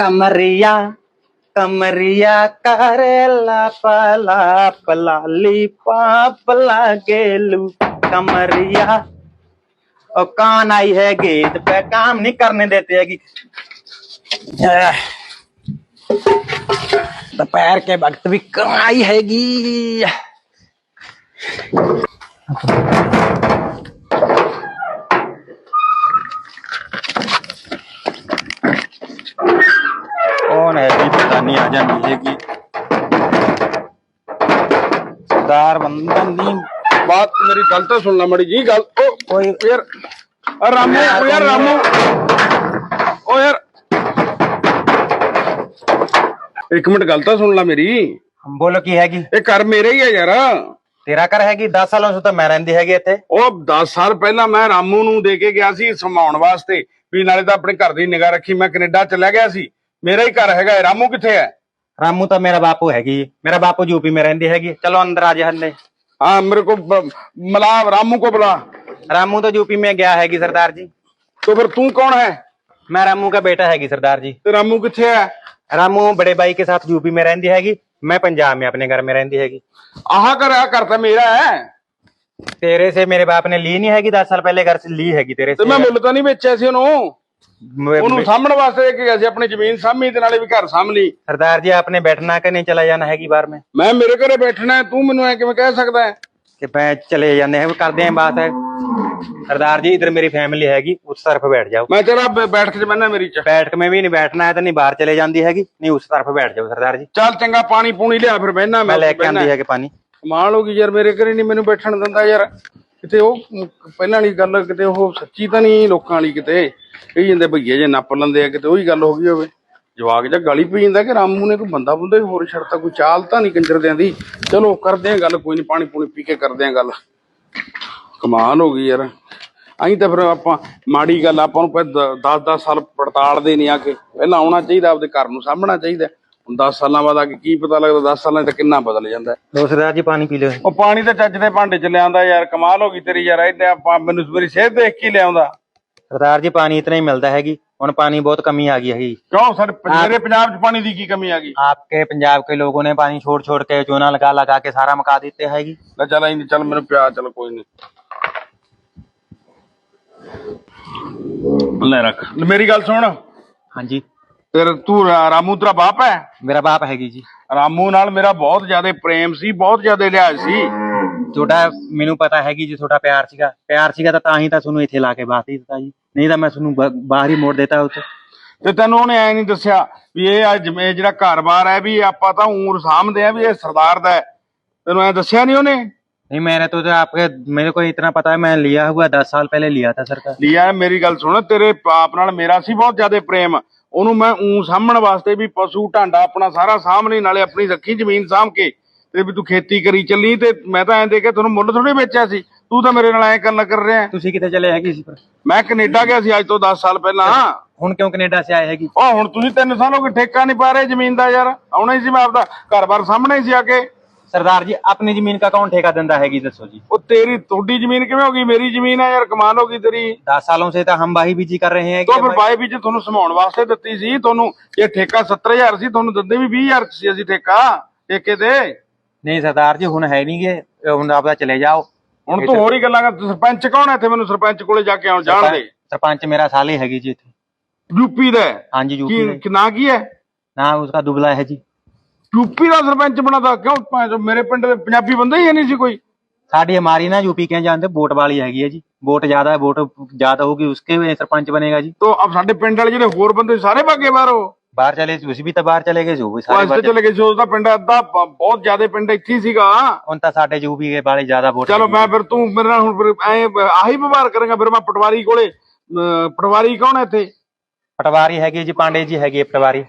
कमरिया कमरिया करेला पला पलाली पाप लागेलू कमरिया और कान आई है गीत पे, काम नहीं करने देते है दोपहर के वक्त भी कहाँ आई हैगी? ਵਜ੍ਹਾ ਮਿਲੇਗੀ। ਸਰਦਾਰ ਬੰਦਾ ਨਹੀਂ ਬਾਤ ਮੇਰੀ ਗੱਲ ਤਾਂ ਸੁਣ ਮੜੀ ਜੀ ਗੱਲ। ਉਹ ਕੋਈ ਯਾਰ ਆ ਰਾਮੂ ਉਹ ਯਾਰ ਰਾਮੂ। ਉਹ ਯਾਰ। ਇੱਕ ਮਿੰਟ ਗੱਲ ਤਾਂ ਸੁਣ ਲੈ ਮੇਰੀ। ਬੋਲੋ ਕੀ ਹੈਗੀ? ਇਹ ਘਰ ਮੇਰੇ ਹੀ ਹੈ ਯਾਰ। ਤੇਰਾ ਘਰ ਹੈਗੀ? 10 ਸਾਲਾਂ ਤੋਂ ਤਾਂ ਮੈਂ ਰਹਿੰਦੀ ਹੈਗੀ ਇੱਥੇ। ਉਹ 10 ਸਾਲ ਪਹਿਲਾਂ ਮੈਂ ਰਾਮੂ ਨੂੰ ਦੇ ਕੇ ਗਿਆ ਸੀ ਸਮਾਉਣ ਵਾਸਤੇ। ਵੀ ਨਾਲੇ ਤਾਂ ਆਪਣੇ ਘਰ ਦੀ ਨਿਗਾਹ ਰੱਖੀ ਮੈਂ ਕੈਨੇਡਾ ਚਲਾ ਗਿਆ ਸੀ। ਮੇਰਾ ਹੀ ਘਰ ਹੈਗਾ ਰਾਮੂ ਕਿੱਥੇ ਹੈ? रामू तो मेरा बापू हैगी मेरा बापू यूपी में रहंदी हैगी चलो अंदर आ जा हल्ले हाँ मेरे को ब- मिला रामू को बुला रामू तो यूपी में गया हैगी सरदार जी तो फिर तू कौन है मैं रामू का बेटा हैगी सरदार जी ते रामू किथे है रामू बड़े भाई के साथ यूपी में रहंदी हैगी मैं पंजाब में अपने घर में रहंदी हैगी आहा कर आ करता मेरा है तेरे से मेरे बाप ने ली नहीं हैगी दस साल पहले घर से ली हैगी तेरे ਤੇ से ਮੈਂ ਮੁੱਲ ਤਾਂ ਨਹੀਂ ਵੇਚਿਆ ਸੀ ਉਹਨੂੰ मैं- ਉਹਨੂੰ ਸਾਂਭਣ ਵਾਸਤੇ ਦੇ ਕੇ ਗਿਆ ਸੀ ਆਪਣੀ ਜ਼ਮੀਨ ਸਾਂਭੀ ਤੇ ਨਾਲੇ ਵੀ ਘਰ ਸਾਂਭ ਲਈ सरदार जी आपने बैठना के नहीं चला जाना हैगी बार में ਮੈਂ ਮੇਰੇ ਘਰੇ ਬੈਠਣਾ ਹੈ, ਤੂੰ ਮੈਨੂੰ ਐ ਕਿਵੇਂ ਕਹਿ ਸਕਦਾ ਹੈ कि मैं चले जाने हैं करते हैं बात है सरदार जी इधर मेरी फैमिली हैगी उस तरफ बैठ जाओ ਮੈਂ ਚਲਾ ਬੈਠ ਕੇ ਜਮੈਨਾ ਮੇਰੀ ਚ बैठ के में भी नहीं बैठना है तो नहीं बाहर चले जाती हैगी नहीं उस तरफ बैठ जाओ सरदार जी ਚੱਲ ਚੰਗਾ ਪਾਣੀ ਪੂਣੀ ਲਿਆ ਫਿਰ ਬਹਿਣਾ मैं ਮੈਂ लेके आंदी है कि पानी ਕਮਾਲ ਹੋ ਗਈ ਯਾਰ ਮੇਰੇ ਘਰੇ ਨਹੀਂ ਮੈਨੂੰ ਬੈਠਣ ਦਿੰਦਾ ਯਾਰ ਕਿਤੇ ਉਹ ਪਹਿਲਾਂ ਵਾਲੀ ਗੱਲ ਕਿਤੇ ਉਹ ਸੱਚੀ ਤਾਂ ਨਹੀਂ ਲੋਕਾਂ ਵਾਲੀ ਕਿਤੇ। ਕਹੀ ਜਾਂਦੇ ਭਈਏ ਜੇ ਨੱਪ ਲੈਂਦੇ ਆ, ਕਿਤੇ ਉਹੀ ਗੱਲ ਹੋ ਗਈ ਹੋਵੇ। ਜਵਾਕ ਜਾਂ ਗਾਲੀ ਪੀ ਜਾਂਦਾ ਕਿ ਰਾਮੂ ਨੇ ਕੋਈ ਬੰਦਾ ਬੰਦਾ ਹੋਰ ਛੱਡਤਾ, ਕੋਈ ਚਾਲ ਤਾਂ ਨਹੀਂ ਕੰਜਰਦਿਆਂ ਦੀ। ਚਲੋ, ਕਰਦੇ ਆ ਗੱਲ, ਕੋਈ ਨਹੀਂ ਪਾਣੀ ਪੂਣੀ ਪੀ ਕੇ ਕਰਦੇ ਆ ਗੱਲ। ਕਮਾਲ ਹੋ ਗਈ ਯਾਰ। ਅਹੀਂ ਤਾਂ ਫਿਰ ਆਪਾਂ ਮਾੜੀ ਗੱਲ ਆਪਾਂ ਨੂੰ 10-10 ਸਾਲ ਪੜਤਾਲਦੇ ਨਹੀਂ ਆ ਕੇ। ਪਹਿਲਾਂ ਆਉਣਾ ਚਾਹੀਦਾ, ਆਪਦੇ ਘਰ ਨੂੰ ਸਾਂਭਣਾ ਚਾਹੀਦਾ। ਹੁਣ 10 ਸਾਲਾਂ ਬਾਅਦ ਆ ਕੇ ਕੀ ਪਤਾ ਲੱਗਦਾ 10 ਸਾਲਾਂ 'ਚ ਤਾਂ ਕਿੰਨਾ ਬਦਲ ਜਾਂਦਾ ਹੈ। लो सरदार जी पानी पी लो ਉਹ ਪਾਣੀ ਤਾਂ ਚੱਜ ਦੇ ਭਾਂਡੇ 'ਚ ਲਿਆਂਦਾ ਯਾਰ ਕਮਾਲ ਹੋ ਗਈ ਤੇਰੀ ਯਾਰ ਇਹਨੇ ਆਪਾਂ ਮੈਨੂੰ ਮੇਰੀ ਸਿਹਤ ਦੇਖ ਕੇ ਹੀ ਲਿਆਉਂਦਾ सरदार जी पानी इतना ही मिलता हैगी और पानी बहुत कमी आ गई हैगी ਕਿਉਂ ਸਾਡੇ ਮੇਰੇ ਪੰਜਾਬ 'ਚ ਪਾਣੀ ਦੀ ਕੀ ਕਮੀ ਆ ਗਈ आपके पंजाब के लोगों ने पानी छोड़ छोड़ के चूना लगा लगा के सारा मका देते हैगी ਲੈ ਚੱਲ ਆਈ ਚੱਲ ਮੈਨੂੰ ਪਿਆ ਚੱਲ ਕੋਈ ਨਹੀਂ ਲੈ ਰੱਖ ਮੇਰੀ ਗੱਲ ਸੁਣ हाँ जी ਤੇਰਾ ਤੂੰ ਰਾ- ਰਾਮੂ ਤੇਰਾ ਬਾਪ ਹੈ मेरा बाप हैगी जी ਰਾਮੂ ਨਾਲ ਮੇਰਾ ਬਹੁਤ ਜ਼ਿਆਦਾ ਪ੍ਰੇਮ ਸੀ ਬਹੁਤ ਜ਼ਿਆਦਾ ਲਿਹਾਜ਼ ਸੀ ਛੋਟਾ ਮੈਨੂੰ ਪਤਾ ਹੈਗੀ ਜੀ ਛੋਟਾ ਪਿਆਰ ਸੀਗਾ ਪਿਆਰ ਸੀਗਾ ਤਾਂ ਤਾਂ ਹੀ ਤਾਂ ਤੁਹਾਨੂੰ ਇੱਥੇ ਲਾ ਕੇ ਬਾਤ ਹੀ ਦਿੱਤਾ ਜੀ ਨਹੀਂ ਤਾਂ ਮੈਂ ਤੁਹਾਨੂੰ ਬ- ਬਾਹਰ ਹੀ ਮੋੜ ਦਿੱਤਾ ਉੱਥੇ ਤੇ ਤੈਨੂੰ ਉਹਨੇ ਐ ਨਹੀਂ ਦੱਸਿਆ ਵੀ ਇਹ ਅੱਜ ਇਹ ਜਿਹੜਾ ਘਰ-ਬਾਰ ਹੈ ਵੀ ਆਪਾਂ ਤਾਂ ਊਰ ਸਾਹਮਣੇ ਆ ਵੀ ਇਹ ਸਰਦਾਰ ਦਾ ਹੈ ਤੈਨੂੰ ਐ ਦੱਸਿਆ ਨਹੀਂ ਉਹਨੇ नहीं मेरे तो, तो आपके मेरे को इतना पता है मैं लिया हुआ दस साल पहले लिया था सरकार ਲਿਆ ਹੈ, ਮੇਰੀ ਗੱਲ ਸੁਣ ਤੇਰੇ ਬਾਪ ਨਾਲ ਮੇਰਾ ਸੀ ਬਹੁਤ ਜ਼ਿਆਦਾ ਪ੍ਰੇਮ ਉਹਨੂੰ ਮੈਂ ਊ ਸਾਂਭਣ ਵਾਸਤੇ ਵੀ ਪਸ਼ੂ ਢਾਂਡਾ ਆਪਣਾ ਸਾਰਾ ਸਾਂਭਣੀ ਨਾਲੇ ਆਪਣੀ ਰੱਖੀ ਜ਼ਮੀਨ ਸਾਂਭ ਕੇ ਤੇ ਵੀ ਤੂੰ ਖੇਤੀ ਕਰੀ ਚੱਲੀ ਤੇ ਮੈਂ ਤਾਂ ਐਂ ਦੇ ਕੇ ਤੁਹਾਨੂੰ ਮੁੱਲ ਥੋੜੀ ਵੇਚਿਆ ਸੀ। ਤੂੰ ਤਾਂ ਮੇਰੇ ਨਾਲ ਐਂ ਗੱਲਾਂ ਕਰ ਰਿਹਾ। ਤੁਸੀਂ ਕਿੱਥੇ ਚਲੇ ਹੈਗੀ ਸੀ ਪਰ ਮੈਂ ਕੈਨੇਡਾ ਗਿਆ ਸੀ ਅੱਜ ਤੋਂ 10 ਸਾਲ ਪਹਿਲਾਂ। ਹੁਣ ਕਿਉਂ ਕੈਨੇਡਾ ਸੇ ਆਏ ਹੈਗੀ? ਉਹ ਹੁਣ ਤੁਸੀਂ ਤਿੰਨ ਸਾਲ ਹੋ ਗਏ ਠੇਕਾ ਨਹੀਂ ਪਾ ਰਹੇ ਜ਼ਮੀਨ ਦਾ ਯਾਰ। ਆਉਣਾ ਹੀ ਸੀ ਮੈਂ ਆਪਦਾ ਘਰ-ਬਾਰ ਸਾਹਮਣੇ ਹੀ ਸੀ ਆ ਕੇ। ਸਰਦਾਰ ਜੀ ਆਪਣੀ ਜ਼ਮੀਨ ਦਾ ਕੌਣ ਠੇਕਾ ਦਿੰਦਾ ਹੈਗੀ ਦੱਸੋ ਜੀ? ਉਹ ਤੇਰੀ ਤੁਹਾਡੀ ਜ਼ਮੀਨ ਕਿਵੇਂ ਹੋ ਗਈ? ਮੇਰੀ ਜ਼ਮੀਨ ਆ ਯਾਰ ਕਮਾਲ ਹੋ ਗਈ ਤੇਰੀ। 10 ਸਾਲੋਂ ਸੇ ਤਾਂ ਹਮ ਬਾਹੀ ਬੀਜੀ ਕਰ ਰਹੇ ਹੈਗੇ ਤੋ ਫਿਰ ਬਾਈ ਵਿੱਚ ਤੁਹਾਨੂੰ ਸਮਾਉਣ ਵਾਸਤੇ ਦਿੱਤੀ ਸੀ ਤੁਹਾਨੂੰ ਇਹ ਠੇਕਾ 70000 ਸੀ ਤੁਹਾਨੂੰ ਦਿੰਦੇ ਵੀ 20000 ਸੀ ਅਸੀਂ ਠੇਕਾ ਠੇਕੇ ਦੇ ਨਹੀਂ ਸਰਦਾਰ ਜੀ ਹੁਣ ਹੈ ਨਹੀਂਗੇ ਹੁਣ ਆਪਦਾ ਚਲੇ ਜਾਓ। ਹੁਣ ਤੂੰ ਹੋਰ ਹੀ ਗੱਲਾਂ ਕਰ ਸਰਪੰਚ ਕੌਣ ਹੈ ਇੱਥੇ ਮੈਨੂੰ ਸਰਪੰਚ ਕੋਲੇ ਜਾ ਕੇ ਆਉਣ ਜਾਣ ਦੇ? ਸਰਪੰਚ ਮੇਰਾ ਸਾਲੇ ਹੈਗੀ ਜੀ ਇੱਥੇ। ਯੂਪੀ ਦਾ ਹਾਂਜੀ ਯੂਪੀ ਦਾ ਨਾਂ ਕੀ ਹੈ? ਨਾਂ ਉਸਦਾ ਦੁਬਲਾ ਹੈ ਜੀ। ਯੂਪੀ ਦਾ ਸਰਪੰਚ ਬਣਾਦਾ ਕਿਉਂ ਭਾਵੇਂ ਜੋ ਮੇਰੇ ਪਿੰਡ ਦੇ ਪੰਜਾਬੀ ਬੰਦੇ ਹੀ ਹੈ ਨਹੀਂ ਸੀ ਕੋਈ साड़ी हमारी ना यूपी के जानते वोट वाली हैगी है जी वोट ज्यादा है वोट ज्यादा होगी उसके भी सरपंच बनेगा जी ਤੋਂ ਅਬ ਸਾਡੇ ਪਿੰਡ ਵਾਲੇ ਜਿਹੜੇ ਹੋਰ ਬੰਦੇ ਸਾਰੇ ਭਾਗੇ ਬਾਹਰੋਂ बाहर चले उसी भी तो बाहर चले गए जो भी ਉਹ सारे ਇੱਥੇ बाहर ਚਲੇ ਗਏ ਸੀ ਉਹਦਾ ਪਿੰਡ ਅੱਧਾ ਬ- ਬਹੁਤ ਜ਼ਿਆਦਾ ਪਿੰਡ ਇੱਥੇ ਹੀ ਸੀਗਾ उन तो साढ़े यूपी के वाले ज्यादा वोट ਚਲੋ हैगी। ਮੈਂ ਫਿਰ ਤੂੰ ਮੇਰੇ ਨਾਲ ਹੁਣ ਫਿਰ ਐ ਆਹੀ ਵਿਵਹਾਰ ਕਰਾਂਗਾ ਫਿਰ ਮੈਂ ਪਟਵਾਰੀ ਕੋਲੇ ਅਹ ਪਟਵਾਰੀ ਕੌਣ ਹੈ ਇੱਥੇ पटवारी हैगी जी पांडे जी हैगी पटवारी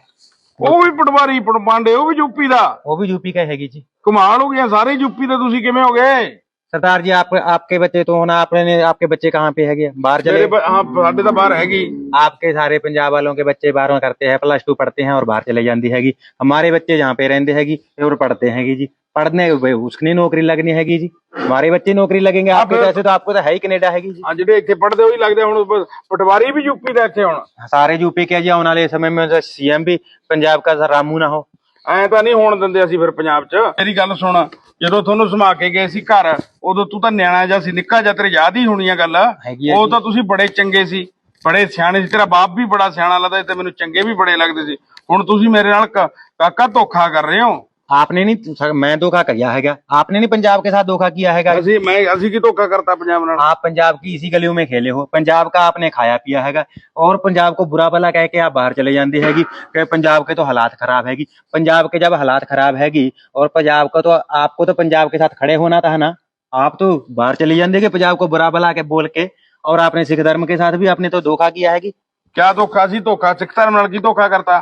ਉਹ ਵੀ ਪਟਵਾਰੀ ਪਟਪਾਂਡੇ ਉਹ ਵੀ ਯੂਪੀ ਦਾ? ਉਹ ਵੀ ਯੂਪੀ ਕਾ ਹੈਗੀ ਜੀ। ਕਮਾਲ ਹੋ ਗਿਆ ਸਾਰੇ ਯੂਪੀ ਦੇ ਤੁਸੀਂ ਕਿਵੇਂ ਹੋ ਗਏ? सरदार जी आप आपके बच्चे तो होना आपने आपके बच्चे कहाँ पे है बाहर चले ਮੇਰੇ ਬ- ਹਾਂ ਸਾਡੇ ਤਾਂ ਬਾਹਰ ਹੈਗੀ आपके सारे पंजाब वालों के बच्चे बारहवीं करते हैं प्लस टू पढ़ते हैं और बाहर चले जाती हैगी हमारे बच्चे जहाँ पे रहते हैगी और पढ़ते हैगी जी पढ़ने वे- उसकी नौकरी लगनी हैगी जी हमारे बच्चे नौकरी लगेंगे आपके फिर- जैसे तो आपको तो है ही कनेडा हैगी जी ਆ ਜਿਹੜੇ ਇੱਥੇ ਪੜਦੇ ਉਹੀ ਲੱਗਦੇ ਹੁਣ ਪ- ਪਟਵਾਰੀ ਵੀ ਯੂਪੀ ਦਾ ਇੱਥੇ ਹੁਣ सारे यूपी के जी आने वाले समय में सीएम भी पंजाब का सर रामू ना हो ਐ ਤਾਂ ਨਹੀਂ ਹੋਣ ਦਿੰਦੇ ਅਸੀਂ ਫਿਰ ਪੰਜਾਬ 'ਚ। ਮੇਰੀ ਗੱਲ ਸੁਣ ਜਦੋਂ ਤੁਹਾਨੂੰ ਸਮਾ ਕੇ ਗਏ ਸੀ ਘਰ ਉਦੋਂ ਤੂੰ ਤਾਂ ਨਿਆਣਾ ਜਿਹਾ ਸੀ ਨਿੱਕਾ ਜਿਹਾ ਤੇਰੇ ਯਾਦ ਹੀ ਹੋਣੀ ਆ ਗੱਲ। ਹੈਗੀ ਆ ਉਹ। ਤਾਂ ਤੁਸੀਂ ਬੜੇ ਚੰਗੇ ਸੀ ਬੜੇ ਸਿਆਣੇ ਸੀ ਤੇਰਾ ਬਾਪ ਵੀ ਬੜਾ ਸਿਆਣਾ ਲੱਗਦਾ ਸੀ ਤੇ ਮੈਨੂੰ ਚੰਗੇ ਵੀ ਬੜੇ ਲੱਗਦੇ ਸੀ। ਹੁਣ ਤੁਸੀਂ ਮੇਰੇ ਨਾਲ ਕ- ਕਾਕਾ ਧੋਖਾ ਕਰ ਰਹੇ ਹੋ। आपने नहीं मैं धोखा किया है क्या आपने नहीं पंजाब के साथ धोखा किया है क्या असी मैं असी की धोखा करता पंजाब आप पंजाब की इसी गलियों में खेले हो। पंजाब का आपने खाया पिया है और पंजाब को बुरा भला कह के आप बाहर चले जाते हैगी कि पंजाब के तो हालात खराब हैगी। पंजाब के जब हालात खराब हैगी और पंजाब का तो आपको तो पंजाब के साथ खड़े होना था ना? आप तो बाहर चले जाते पंजाब को बुरा भला के बोल के और आपने सिख धर्म के साथ भी आपने तो धोखा किया है क्या धोखा? जी धोखा? सिख धर्म की धोखा करता?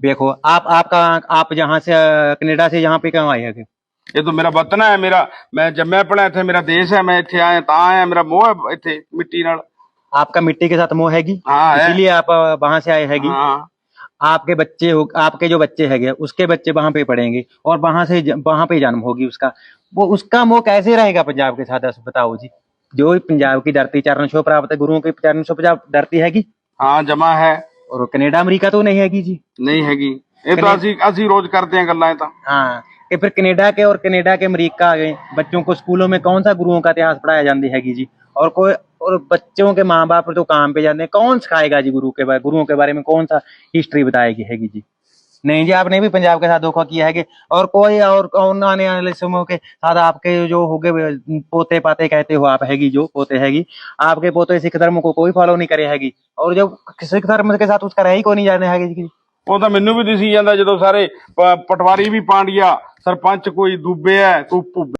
देखो आप आपका आप जहाँ से अ, कनाडा से यहाँ पे क्यों आए हैगे ਇਹ ਤਾਂ ਮੇਰਾ ਵਤਨ ਹੈ ਮੇਰਾ ਮੈਂ ਜੰਮਿਆ ਪਲਿਆ ਇੱਥੇ ਮੇਰਾ ਦੇਸ਼ ਹੈ ਮੈਂ ਇੱਥੇ ਆਇਆ ਤਾਂ ਆਇਆ ਮੇਰਾ ਮੋਹ ਹੈ ਇੱਥੇ ਮਿੱਟੀ ਨਾਲ आपका मिट्टी के साथ मोह हैगी हाँ, है। इसीलिए आप अ, वहां से आए हैगी ਹਾਂ आपके बच्चे हो आपके जो बच्चे हैगे उसके बच्चे वहां पे पढ़ेंगे और वहां से ज- वहां पे जन्म होगी उसका वो उसका मोह कैसे रहेगा पंजाब के साथ बस बताओ जी जो पंजाब की धरती चरण छो प्राप्त गुरुओं की चरण छो पंजाब धरती हैगी ਹਾਂ ਜਮਾ ਹੈ और कनेडा अमेरिका तो नहीं हैगी जी ਨਹੀਂ ਹੈਗੀ ਇਹ ਤਾਂ ਅਸੀਂ ਅਸੀਂ ਰੋਜ਼ ਕਰਦੇ ਹਾਂ ਗੱਲਾਂ ਇਹ ਤਾਂ हाँ कि फिर कनेडा के और कनेडा के अमेरिका आ गए बच्चों को स्कूलों में कौन सा गुरुओं का इतिहास पढ़ाया जाती हैगी जी और कोई और बच्चों के माँ बाप तो काम पे जाते हैं कौन सिखाएगा जी गुरु के बारे गुरुओं के बारे में कौन सा हिस्ट्री बताएगी हैगी जी नहीं जी आपने भी पंजाब के साथ धोखा किया है कि और कोई और कौन आने वाले समूह के साथ आपके जो हो गए पोते पाते कहते हो आप हैगी जो पोते हैगी आपके पोते सिख धर्म को कोई फॉलो नहीं करे हैगी और जब सिख धर्म के साथ उसका रह ही को नहीं जाने हैगी जी ਉਹ ਤਾਂ ਮੈਨੂੰ ਵੀ ਦਿਸੀ ਜਾਂਦਾ ਜਦੋਂ ਸਾਰੇ ਪ- ਪਟਵਾਰੀ ਵੀ ਪਾਂਡਿਆ ਸਰਪੰਚ ਕੋਈ ਦੂਬੇ ਹੈ ਕੋਈ ਭੁੱਬੇ